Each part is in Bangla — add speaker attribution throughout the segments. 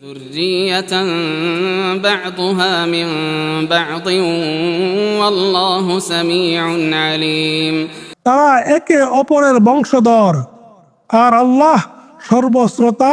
Speaker 1: ذرية بعضها من بعض والله سميع عليم
Speaker 2: তারা একে অপরের বংশধর আর আল্লাহ সর্বশ্রোতা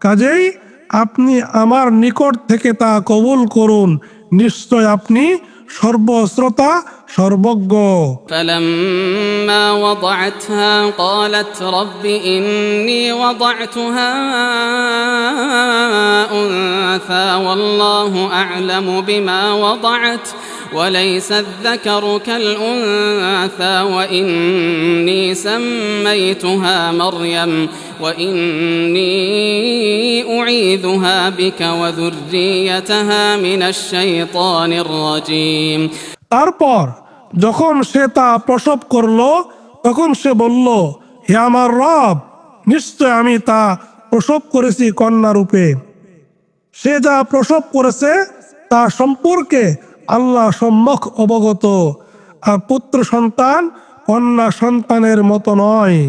Speaker 2: কাজেই আপনি আমার নিকট থেকে তা কবুল করুন নিশ্চয় আপনি সর্বশ্রোতা সর্বজ্ঞ
Speaker 1: فلما وضعتها قالت رب إني وضعتها أنثى والله أعلم بما وضعت وليس الذكر كالأنثى وإني سميتها مريم وإني أعيذها بك وذريتها من الشيطان الرجيم
Speaker 2: তারপর যখন সে তা প্রসব করলো তখন সে বলল হে আমার রব নিশ্চয় আমি তা প্রসব করেছি কন্যা রূপে সে যা প্রসব করেছে তা সম্পর্কে আল্লাহ সম্মুখ অবগত। আর পুত্র সন্তান কন্যা সন্তানের মতো নয়।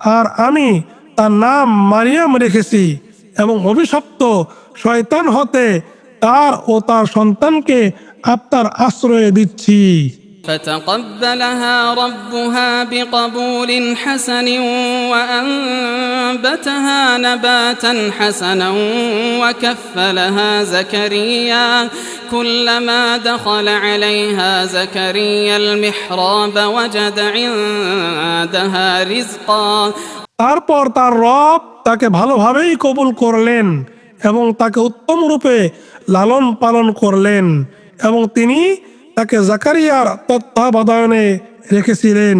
Speaker 2: আর আমি তার নাম মারিয়াম রেখেছি এবং অভিশপ্ত শয়তান হতে তার ও তার সন্তানকে আপনার আশ্রয়ে দিচ্ছি।
Speaker 1: فتقبلها ربها بقبول حسن وأنبتها نباتا حسنا وكفلها زكريا كلما دخل عليها زكريا المحراب وجد عندها رزقا
Speaker 2: তারপর তার রব তাকে ভালোভাবেই কবুল করলেন এবং তাকে উত্তম রূপে লালন পালন করলেন এবং তিনি তাকে জাকারিয়ার তত্ত্বাবধানে রেখেছিলেন।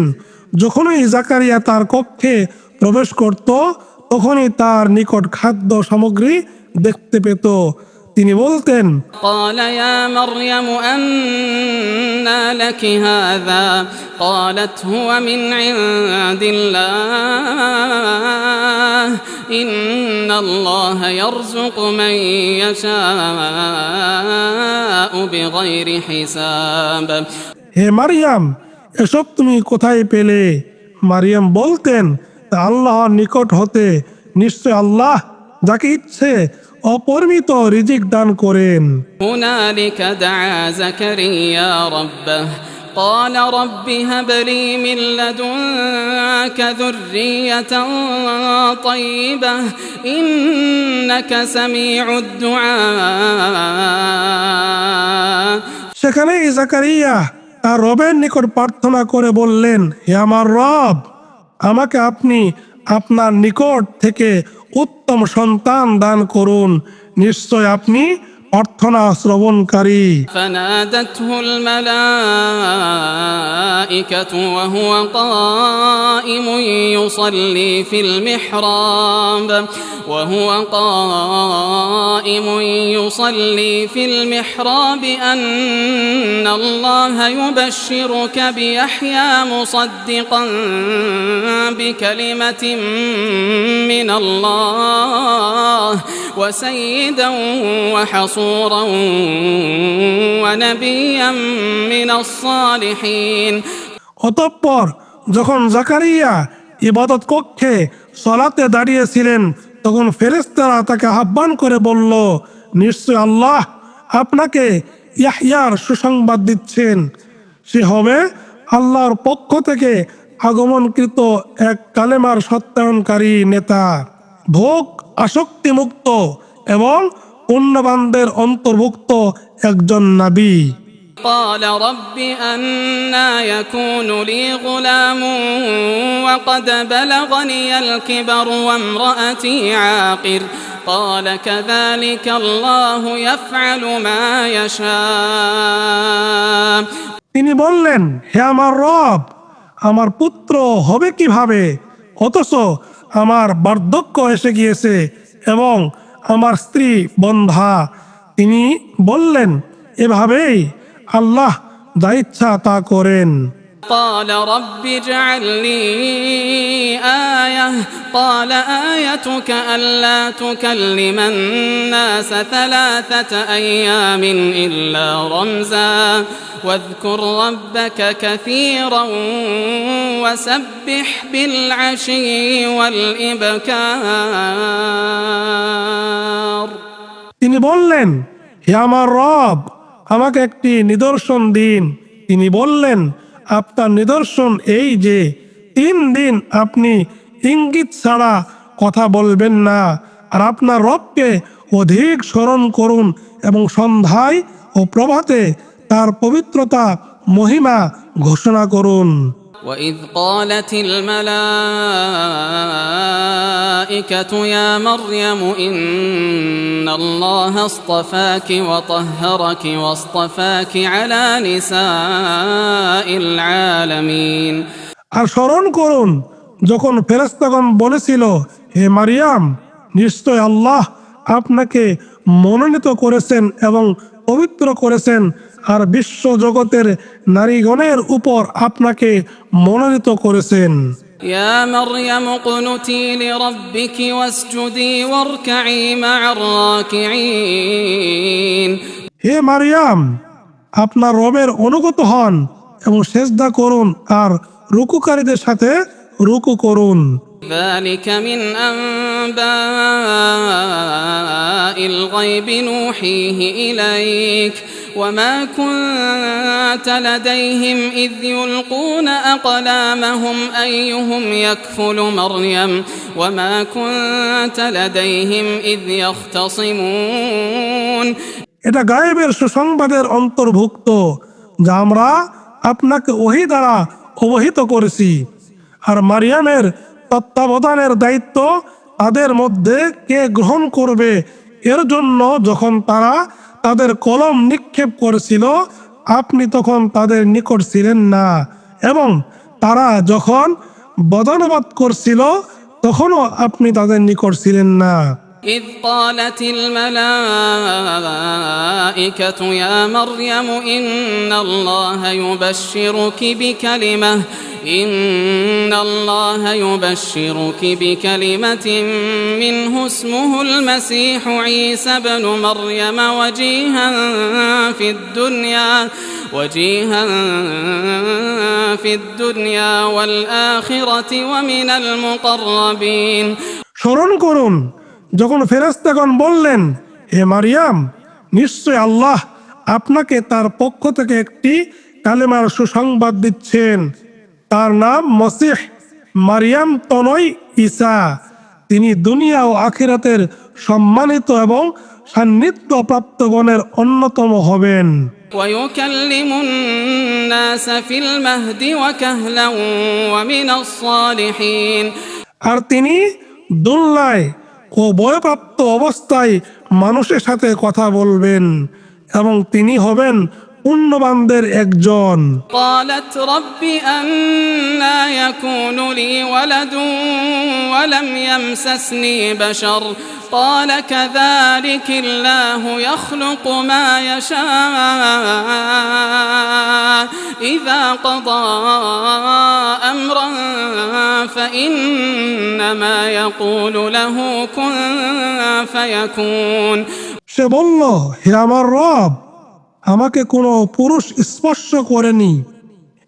Speaker 2: যখনই জাকারিয়া তার কক্ষে প্রবেশ করত, তখনই তার নিকট খাদ্য সামগ্রী দেখতে পেত। তিনি বলতেন
Speaker 1: قال يا مريم أنى لك هذا قالت هو من عند الله إن الله يرزق من يشاء بغير حساب
Speaker 2: হে মারিয়াম এসব তুমি কোথায় পেলে মারিয়াম বলতেন তা আল্লাহর নিকট হতে নিশ্চয় আল্লাহ যাকে ইচ্ছে অপরিমিত রিজিক দান করেন
Speaker 1: هنالك دعا زكريا ربه قال رب هب لي من لدنك ذرية طيبة إنك سميع الدعاء
Speaker 2: সেখানেই জাকারিয়া তার রবের নিকট প্রার্থনা করে বললেন হে আমার রব আমাকে আপনি আপনার নিকট থেকে উত্তম সন্তান দান করুন। নিশ্চয় আপনি প্রার্থনা শ্রবণকারী
Speaker 1: فنادته الملائكة وهو قائم يصلي في المحراب وهو قائم يصلي في المحراب أن الله يبشرك بيحيى مصدقا بكلمة من الله وسيدا وحصورا ونبيا من الصالحين
Speaker 2: অতঃপর যখন জাকারিয়া ইবাদত কক্ষে সলাতে দাঁড়িয়েছিলেন তখন ফেরেস্তারা তাকে আহ্বান করে বলল নিশ্চয় আল্লাহ আপনাকে ইয়াহিয়ার সুসংবাদ দিচ্ছেন সে হবে আল্লাহর পক্ষ থেকে আগমনকৃত এক কালেমার সত্যায়নকারী নেতা ভোগ আসক্তি মুক্ত এবং পুণ্যবানদের অন্তর্ভুক্ত একজন নাবী
Speaker 1: قال رب أنا يكون لي غلام وقد بلغني الكبر وامرأتي عاقر قال كذلك الله يفعل ما يشاء
Speaker 2: তিনি বললেন হে আমার রব আমার পুত্র হবে কিভাবে অথচ আমার বার্ধক্য এসে গিয়েছে এবং আমার স্ত্রী বন্ধা। তিনি বললেন, এভাবেই আল্লাহ যা ইচ্ছা তা করেন।
Speaker 1: قال رب اجعل لي آية قال آيتك ألا تكلم الناس ثلاثة أيام إلا رمزا واذكر ربك كثيرا وسبح بالعشي والإبكار
Speaker 2: তিনি বললেন হে আমার রব আমাকে একটি নিদর্শন দিন তিনি বললেন আপনার নিদর্শন এই যে, তিন দিন আপনি ইঙ্গিত ছাড়া কথা বলবেন না, আর আপনার রবকে অধিক স্মরণ করুন এবং সন্ধ্যায় ও প্রভাতে তার পবিত্রতা, মহিমা ঘোষণা করুন।
Speaker 1: وإذ قالت الملائكة يا مريم إن الله اصطفاك وطهرك واصطفاك على نساء العالمين
Speaker 2: আর স্মরণ করুন যখন ফেরেস্তাগণ বলেছিল হে মারিয়াম নিশ্চয় আল্লাহ আপনাকে মনোনীত করেছেন এবং পবিত্র করেছেন আর বিশ্ব জগতের নারীগণের উপর আপনাকে মনোনীত করেছেন
Speaker 1: يا مريم اقنتي لربك واسجدي واركعي مع الراكعين
Speaker 2: হে মারিয়াম আপনার রবের অনুগত হন এবং সেজদা করুন আর রুকুকারীদের সাথে রুকু করুন
Speaker 1: ذلك من أنباء الغيب نوحيه إليك وما كنت لديهم إذ يلقون أقلامهم أيهم يكفل مريم وما كنت لديهم إذ يختصمون
Speaker 2: এটা গায়েবের সুসংবাদের অন্তর্ভুক্ত যা আমরা আপনাকে ওহি দ্বারা অবহিত করেছি আর মারিয়ামের তত্ত্বাবধানের দায়িত্ব তাদের মধ্যে কে গ্রহণ করবে এর জন্য যখন তারা তাদের কলম নিক্ষেপ করেছিল আপনি তখন তাদের নিকট ছিলেন না এবং তারা যখন বদনবাদ করছিল তখনও আপনি তাদের নিকট ছিলেন না
Speaker 1: إذ قالت الملائكة يا مريم إن الله يبشرك بكلمة إن الله يبشرك بكلمة منه اسمه المسيح عيسى بن مريم وجيها في الدنيا وجيها في الدنيا والآخرة ومن المقربين
Speaker 2: স্মরণ করুন যখন ফেরেস্তাগণ বললেন হে মারিয়াম নিশ্চয় আল্লাহ আপনাকে তার পক্ষ থেকে একটি কালেমার সুসংবাদ দিচ্ছেন তার নাম মসিহ মারিয়াম তনয় ইসা তিনি দুনিয়া ও আখিরাতের সম্মানিত এবং সান্নিধ্য প্রাপ্তগণের অন্যতম হবেন। আর তিনি দুল্লায় ও বয়প্রাপ্ত অবস্থায় মানুষের সাথে কথা বলবেন এবং তিনি হবেন পুণ্যবানদের একজন
Speaker 1: قالت رب أنا يكون لي ولد ولم يمسسني بشر قال كذلك الله يخلق ما يشاء إذا قضى أمرا فإنما يقول له كن فيكون
Speaker 2: সে বলল হে আমার রব আমাকে কোনো পুরুষ স্পর্শ করেনি।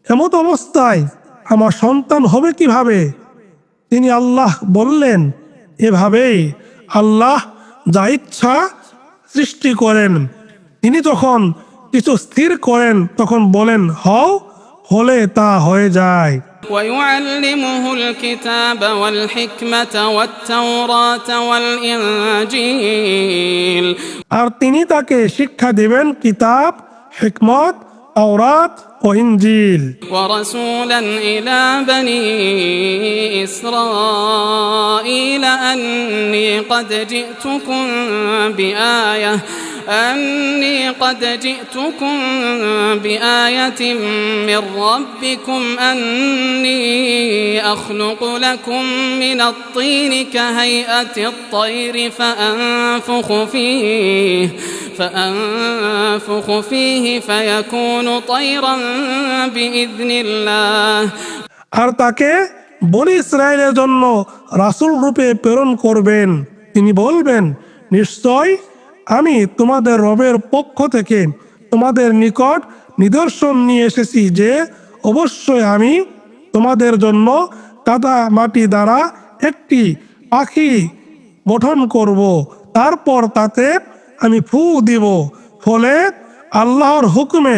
Speaker 2: এমত অবস্থায় আমার সন্তান হবে কীভাবে? তিনি আল্লাহ বললেন, এভাবেই আল্লাহ যা ইচ্ছা সৃষ্টি করেন। তিনি যখন কিছু স্থির করেন, তখন বলেন, হও, হলে তা হয়ে যায়।
Speaker 1: ويعلمه الكتاب والحكمة والتوراة والإنجيل
Speaker 2: আর তিনি তাকে শিক্ষা দিবেন কিতাব হিকমত আওরাত وإنجيل.
Speaker 1: ورسولا إلى بني إسرائيل أني قد جئتكم بآية أني قد جئتكم بآية من ربكم أني أخلق لكم من الطين كهيئة الطير فأنفخ فيه فأنفخ فيه فيكون طيرا
Speaker 2: আর তাকে বনি ইসরায়েলের জন্য রাসুল রূপে প্রেরণ করবেন। তিনি বলবেন, নিশ্চয় আমি তোমাদের রবের পক্ষ থেকে তোমাদের নিকট নিদর্শন নিয়ে এসেছি যে অবশ্যই আমি তোমাদের জন্য কাদা মাটি দ্বারা একটি পাখি গঠন করব। তারপর তাতে আমি ফু দিব। ফলে আল্লাহর হুকুমে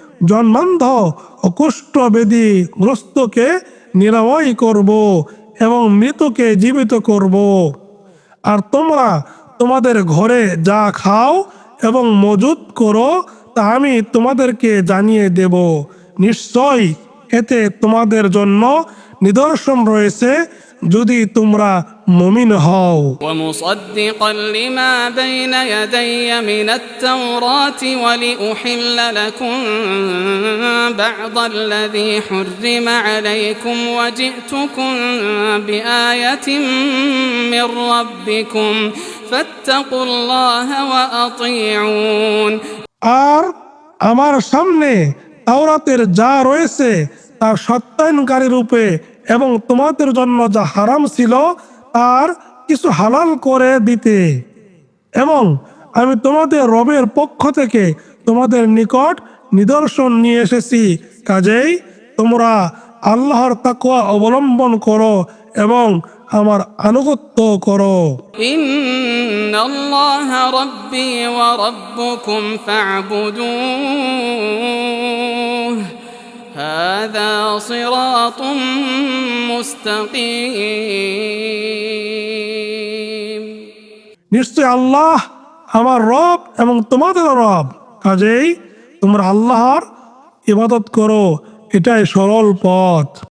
Speaker 2: জন্মান্ধ ও কুষ্ঠবেদী গ্রস্তকে নিরাময় করব এবং মৃতকে জীবিত করব। আর তোমরা তোমাদের ঘরে যা খাও এবং মজুদ করো, তা আমি তোমাদেরকে জানিয়ে দেব। নিশ্চয় এতে তোমাদের জন্য নিদর্শন রয়েছে যদি তোমরা মমিন হও
Speaker 1: ومصدقا لما بين يدي من التوراة ولأحل لكم بعض الذي حرم عليكم وجئتكم بآية من ربكم فاتقوا الله وأطيعون
Speaker 2: আর আমার সামনে তাওরাতের যা রয়েছে তা সত্যায়নকারী রূপে এবং তোমাদের জন্য যা হারাম ছিল, তার কিছু হালাল করে দিতে। এবং আমি তোমাদের রবের পক্ষ থেকে তোমাদের নিকট নিদর্শন নিয়ে এসেছি। কাজেই তোমরা আল্লাহর তাকুয়া অবলম্বন করো এবং আমার আনুগত্য করো।
Speaker 1: রব্বি ওয়া هذا صراط مستقيم
Speaker 2: নিশ্চয় আল্লাহ আমার রব এবং তোমাদের রব কাজেই তোমরা আল্লাহর ইবাদত করো এটাই সরল পথ